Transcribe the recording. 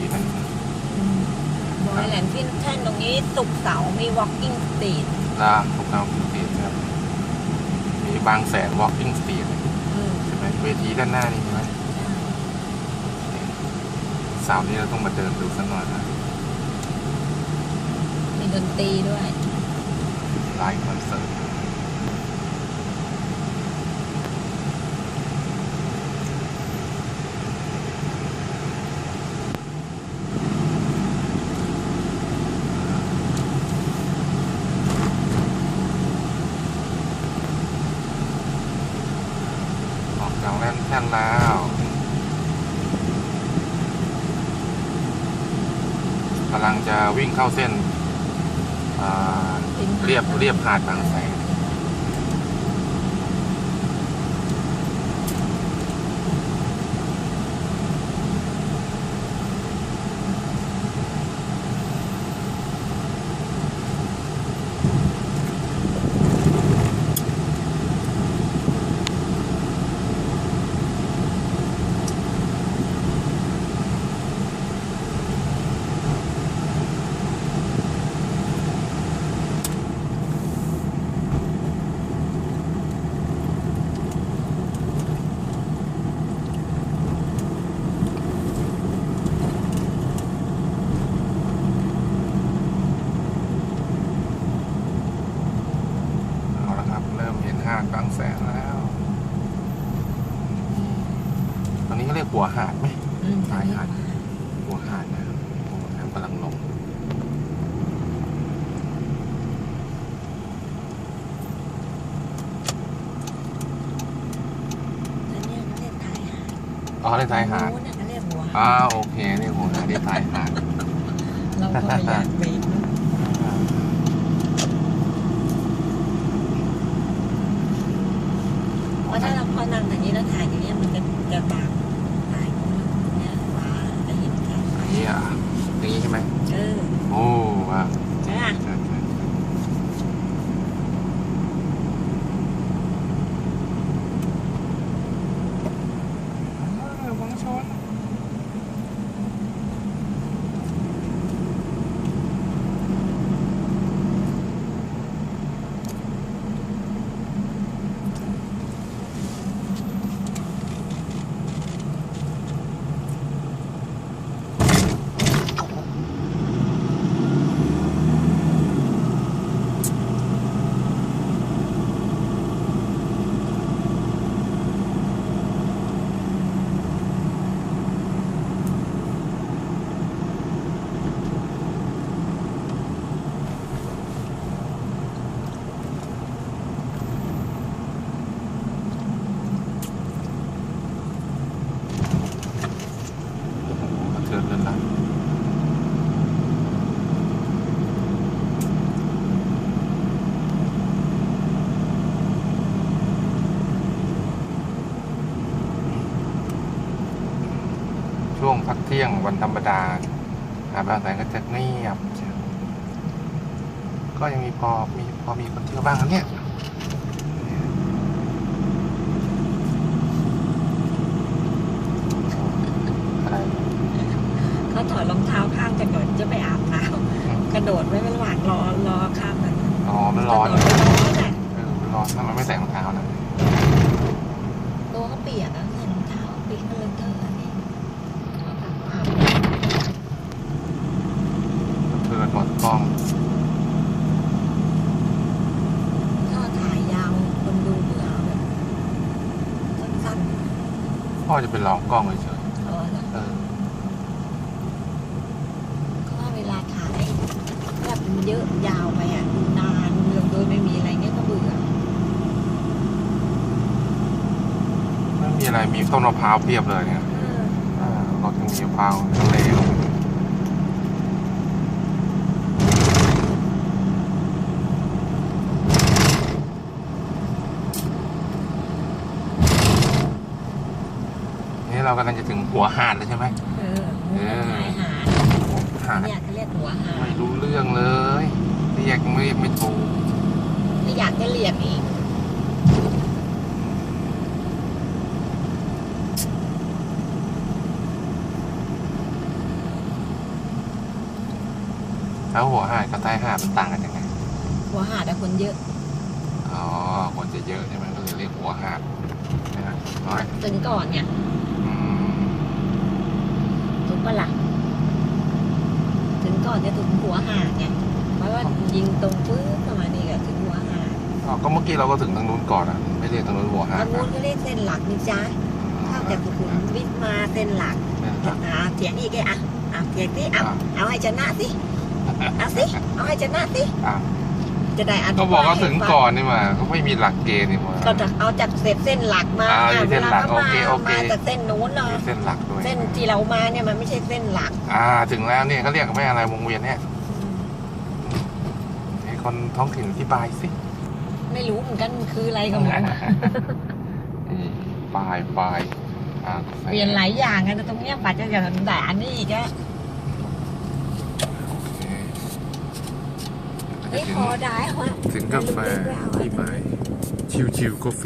แดดแรงอยู่ดีนะบอยแหลมที่แท่นตรงนี้สุกร์เสาร์มี walking street ลาพวกเราสตรีทครับ มีบางแสน walking street อืมใช่ไหมเวทีด้านหน้านี่ใช่ไหมเสาร์นี้เราต้องมาเดินดูสักหน่อยนะมีดนตรีด้วยไลฟ์คอนเสิร์ต ออกจากแล่นแท่นแล้วกำลังจะวิ่งเข้าเส้นอ่าเรียบเรียบหาดบางแสน เอาละครับ เริ่มเห็นหาดบางแสนแล้ว ตอนนี้ก็เรียกหัวหาดไหม อืม ชายหาดหัวหาดนะโอ้น้ำกำลังลงแล้วเนี่ยเขาเรียกท้ายหาดอ๋อเรียกชายหาดนู้นน่ะเขาเรียกหัวหาดอ่าโอเคเรียกหัวหาดเรียกชายหาด เราก็ไม่อยากไปเพราะถ้าเราพอนั่งอย่างนี้แล้วถ่ายอย่างนี้ยมันจะจะบางถ่ายเนี่ยฟ้าจะเห็นชัด อั นนี้อะอย่างนี้ใช่ไหมเออโอ้ว้าวใช่ไหม ใช่ใช่ใช่อ่าวังชน โอ้โหกระเทือนเลยนะ ช่วงพักเที่ยงวันธรรมดาหาดบางแสนก็จะเงียบเชียวก็ยังมีพอมีพอมีคนเที่ยวบ้างนะเนี่ยอะไรเขาถอดรองเท้าข้ามกันก่อนจะไปอาบน้ำกระโดดไว้ระหว่างรอรอข้ามนั้นอ๋อมันกร้ระอนโดดไปร้อนอะเออมันร้อนถ้ามันไม่ใส่รองเท้านะตัวก็เปียกอะใส่รองเท้าเปียกก็เลยเทอะอันนี้เขาแบบอาบ เพื่อนหมดกล้อง ถ้าถ่ายยาวคนดูเบื่อแบบสั้น พ่อจะเป็นลองกล้องเฉยๆเออนะๆเออก็ว่าเวลาถ่ายแบบมันเยอะยาวไปอะดูนานโดยไม่มีอะไรเงี้ยก็เบื่อไม่มีอะไรมีต้นมะพร้าวเพียบเลยเนี่ยเออ อ่ารถยังมีมะพร้าวทะเลลง เรากำลังจะถึงหัวหาดเลยใช่ไหมเออเออหาดเนี่ยเขาเรียกหัวหาด ไม่รู้เรื่องเลยเรียกไม่ไม่ถูกไม่อยากจะเรียกอีกแล้วหัวหาดกับใต้หาดมันต่างกันยังไง หัวหาดอะคนเยอะ อ๋อ คนจะเยอะใช่ไหมก็เลยเรียกหัวหาดนะฮะตึงก่อนเนี่ย ปะล่ะ ถึงก่อนจะถึงหัวหาดเนี่ยเพราะว่ายิงตรงปื้ดเข้ามานี่ก็ถึงหัวหาดอ๋อก็เมื่อกี้เราก็ถึงทางนู้นก่อนอะ ไม่เรียกทางนู้นหัวหาทาดงนู้นก็เรียกเส้นหลักนี่จ้าเข้าจากสุขุมวิทมาเส้นหลักเนี่ยครับอ่าเถียงอีกแกอะอะเถียงสิอะอะเอาให้ชนะสิเอาสิเอาให้ชนะสิอะ จะได้อธิบยก็บอกว่าให้ถึงฟัก่อนนี่มาก็ไม่มีหลักเกณฑ์นี่มาก็จะเอาจากเสร็จเส้นหลักมาอ่ามีเส้นหลักวาขาโอเคโอเคมาจากเส้นนู้นเนาะมีเส้นหลักด้วยเส้นที่เรามาเนี่ยมันไม่ใช่เส้นหลัก อ่า ถึงแล้วเนี่ยเขาเรียกไม่อะไรวงเวียนเนี่ยให้คนท้องถิ่นอธิบายสิไม่รู้เหมือนกันคืออะไรกับมันนี่ป้ายป้ายอ่าเปลี่ยนหลายอย่างกันแต่ตรงเนี้ยปัจจัยอย่างด่านนี่อีกอะ โอเค เฮ้ยพอได้วะถึงกาแฟที่ไปชิวชิวกาแฟ